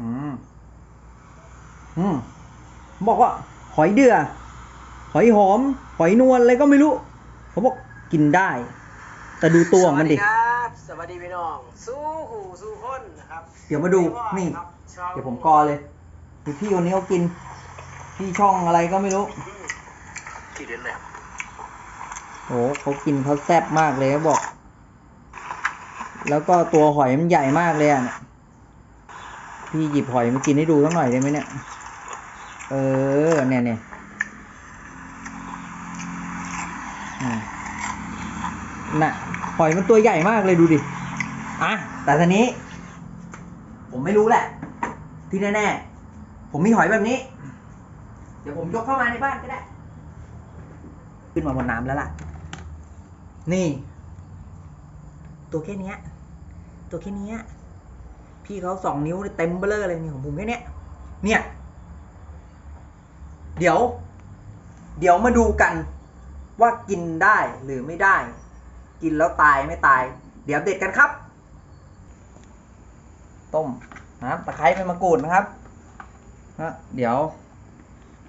อืมอืมบอกว่า หอยเดือ หอยหอม หอยนวลอะไรก็ไม่รู้เขาบอกกินได้ แต่ดูตัวของมันดิ สวัสครับ สวัสดีพี่น้อง สู้หูสู้คนนะครับเดี๋ยวมาดูนี่ ครับชาวเดี๋ยวผมกอเลยมีพี่คนนี้เขากิน พี่ช่องอะไรก็ไม่รู้ ที่เด็ดเลยโอ้เขากินเขาแซ่บมากเลยเขาบอก แล้วก็ตัวหอยมันใหญ่มากเลยอะเนี่ย พี่หยิบหอยมากินให้ดูสักหน่อยได้ไหมเนี่ย เออ เนี่ยเนี่ยน่ะ หอยมันตัวใหญ่มากเลยดูดิ อะ แต่ทีนี้ ผมไม่รู้แหละ ที่แน่ๆ ผมมีหอยแบบนี้ เดี๋ยวผมยกเข้ามาในบ้านก็ได้ ขึ้นมาบนน้ำแล้วล่ะ นี่ ตัวแค่นี้ ตัวแค่นี้ พี่เขาสองนิ้วเต็มเบลอเลยนี่ของผมแค่เนี้ยเนี่ย เดี๋ยว เดี๋ยวมาดูกันว่ากินได้หรือไม่ได้ กินแล้วตายไม่ตาย เดี๋ยวเด็ดกันครับ ต้มนะตะไคร้เป็นมะกรูดนะครับนะเดี๋ยว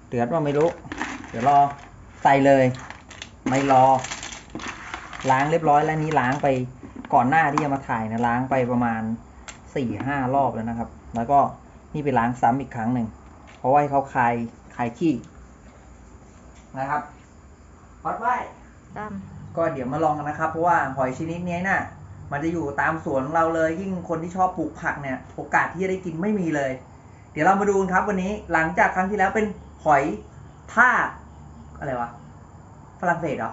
เดือดว่าไม่รู้ เดี๋ยวรอใส่เลย ไม่รอ ล้างเรียบร้อยแล้วนี้ล้างไปก่อนหน้าที่จะมาถ่ายนะล้างไปประมาณ สี่ห้ารอบแล้วนะครับ แล้วก็นี่ไปล้างซ้ำอีกครั้งหนึ่ง เพราะว่าให้เขาคลายคลายขี้นะครับปัดไว้ตั้มก็เดี๋ยวมาลองกันนะครับ เพราะว่าหอยชนิดนี้น่ะ มันจะอยู่ตามสวนของเราเลย ยิ่งคนที่ชอบปลูกผักเนี่ย โอกาสที่จะได้กินไม่มีเลย เดี๋ยวเรามาดูกันครับ วันนี้หลังจากครั้งที่แล้วเป็นหอยทากอะไรวะ ฝรั่งเศสเหรอ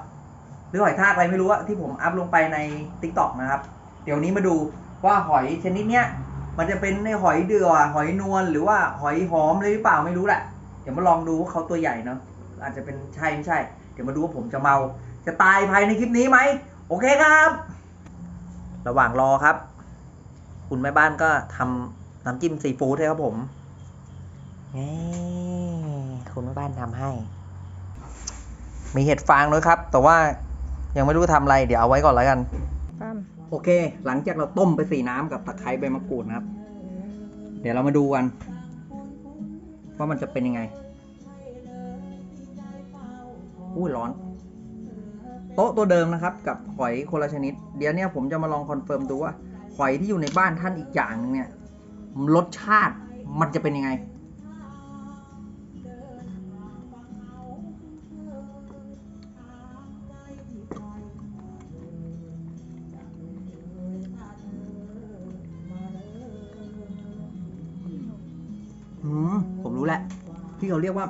หรือหอยทากอะไรไม่รู้อะที่ผมอัพลงไปใน t ิ k t o k นะครับ เดี๋ยวนี้มาดู ว่าหอยชนิดเนี้ยมันจะเป็นในหอยเดือหอยนวลหรือว่าหอยหอมเลยหรือเปล่าไม่รู้แหละเดี๋ยวมาลองดูว่าเขาตัวใหญ่เนาะอาจจะเป็นใช่ไม่ใช่ เดี๋ยวมาดูว่าผมจะเมา จะตายภายในคลิปนี้ไหมโอเคครับ ระหว่างรอครับ คุณแม่บ้านก็ทำน้ำจิ้มซีฟู้ดให้ครับผมนี่คุณแม่บ้านทำให้ มีเห็ดฟางด้วยครับ แต่ว่ายังไม่รู้ทำอะไร เดี๋ยวเอาไว้ก่อนแล้วกัน โอเค หลังจากเราต้มไปสีน้ำกับตะไคร้ใบมะกรูดนะครับ เดี๋ยวเรามาดูกัน ว่ามันจะเป็นยังไงอุ้ยร้อน โต๊ะตัวเดิมนะครับ กับหอยคนละชนิด เดี๋ยวเนี้ผมจะมาลองคอนเฟิร์มดูว่าหอยที่อยู่ในบ้านท่านอีกอย่างหนึงเนี่ยรสชาติมันจะเป็นยังไง แหละ ที่เขาเรียกว่า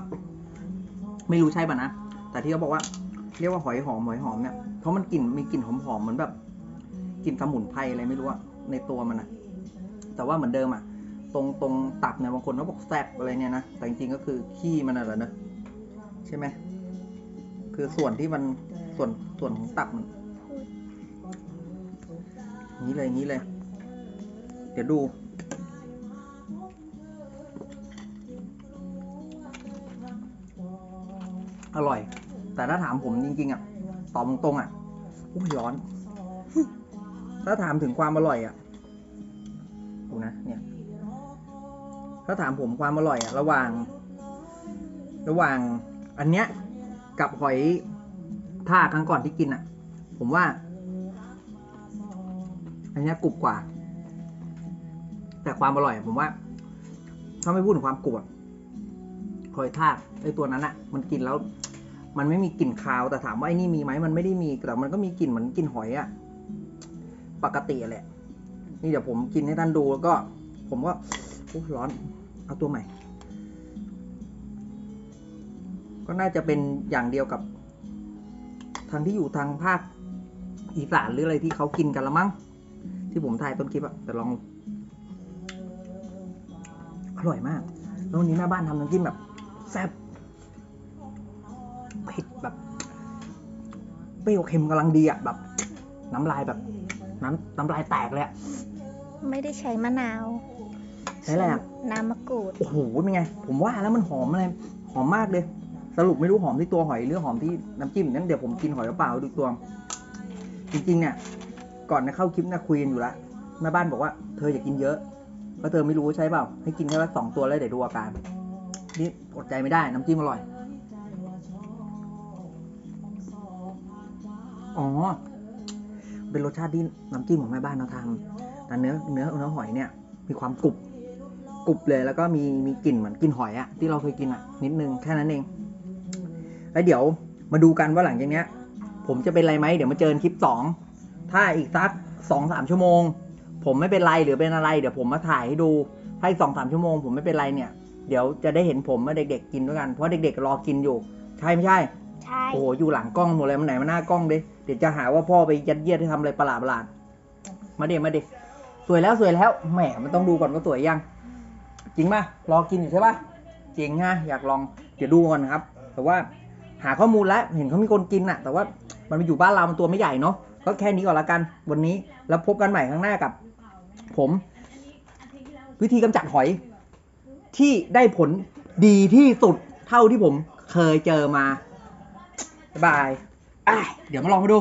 ไม่รู้ใช่ป่ะนะ แต่ที่เขาบอกว่า เรียกว่าหอยหอมหอยหอมเนี่ย เพราะมันกลิ่นมีกลิ่นหอมหอมๆเหมือนแบบกลิ่นสมุนไพรอะไรไม่รู้อะในตัวมันอะแต่ว่าเหมือนเดิมอะตรงตรงตับเนี่ยบางคนเขาบอกแซบอะไรเนี่ยนะ แต่จริงๆก็คือขี้มันน่ะแหละนะใช่ไหมคือส่วนที่มันส่วนส่วนของตับมันนี้เลยนี้เลย เดี๋ยวดู อร่อย แต่ถ้าถามผมจริงๆอะตอบตรงๆอะอุ้ยร้อน ถ้าถามถึงความอร่อยอะดูนะเนี่ย ถ้าถามผมความอร่อยอะ ระหว่าง ระหว่างอันเนี้ยกับหอยท่าครั้งก่อนที่กินอะ ผมว่า อันเนี้ยกรุบกว่า แต่ความอร่อยอะผมว่า ถ้าไม่พูดถึงความกรุบหอยทากไอตัวนั้นอะมันกินแล้ว มันไม่มีกลิ่นคาวแต่ถามว่าไอ้นี่มีไหมมันไม่ได้มีแต่มันก็มีกลิ่นเหมือนกลิ่นหอยอะปกติแหละ นี่เดี๋ยวผมกินให้ท่านดูแล้วก็ ผมก็โอ้ร้อน เอาตัวใหม่ ก็น่าจะเป็นอย่างเดียวกับ ทางที่อยู่ทางภาคอีสานหรืออะไรที่เขากินกันละมั้งที่ผมถ่ายต้นคลิปอะแต่ลอง อร่อยมากแล้ววันนี้แม่บ้านทำน้ำจิ้มแบบแซ่บ รี้ยวเค็มกำลังดีอะแบบ น้ำลายแบบ น้ำน้ำลายแตกเลยอะไม่ได้ใช้มะนาวใช้อะไรอะน้ำมะกรูดโอ้โหเป็นไง ผมว่าแล้วมันหอมอะไรหอมมากเลย สรุปไม่รู้หอมที่ตัวหอยหรือหอมที่น้ำจิ้มนั้นเดี๋ยวผมกินหอยเปล่าๆดูตัวจริงๆเนี่ย ก่อนจะเข้าคลิปเนี่ยคุยกันอยู่แล้วแม่บ้านบอกว่าเธออย่ากินเยอะก็เธอไม่รู้ใช่เปล่า ให้กินแค่ว่าสองตัวแล้วเดี๋ยวดูอาการนี่อดใจไม่ได้น้ำจิ้มอร่อย อ๋อ เป็นรสชาติที่น้ำจิ้มของแม่บ้านเราทำแต่เนื้อเนื้อเนื้อหอยเนี่ย มีความกรุบกรุบเลยแล้วก็มีมีกลิ่นเหมือนกลิ่นหอยอะที่เราเคยกินอะนิดนึงแค่นั้นเอง แล้วเดี๋ยวมาดูกันว่าหลังจากเนี้ย ผมจะเป็นไรไหมเดี๋ยวมาเจอกันคลิปสองถ้าอีกสักสองสามชั่วโมง ผมไม่เป็นไรหรือเป็นอะไร เดี๋ยวผมมาถ่ายให้ดูถ้าอีกสองสามชั่วโมง ผมไม่เป็นไรเนี่ยเดี๋ยวจะได้เห็นผมว่าเด็กๆกินด้วยกันเพราะเด็กๆรอกินอยู่ ใช่ไม่ใช่ ใช่ โอ้โหอยู่หลังกล้องหมดเลยมันไหนมาหน้ากล้องดิเดี๋ยวจะหาว่าพ่อไปยัดเยียดให้ทำอะไรประหลาดประหลาดๆมาเด็มาเด็สวยแล้วสวยแล้วแหมมันต้องดูก่อนว่าสวยยัง จริงป่ะรอกินอยู่ใช่ป่ะจริงฮะอยากลองเดี๋ยวดูก่อนนะครับ แต่ว่าหาข้อมูลแล้วเห็นเขามีคนกินอะแต่ว่ามันมาอยู่บ้านเรามันตัวไม่ใหญ่เนาะก็แค่นี้ก่อนละกันวันนี้แล้วพบกันใหม่ครั้งหน้ากับ ผม วิธีกำจัดหอย ที่ได้ผลดีที่สุดเท่าที่ผมเคยเจอมา บ๊ายบายอะเดี๋ยวมาลองมาดู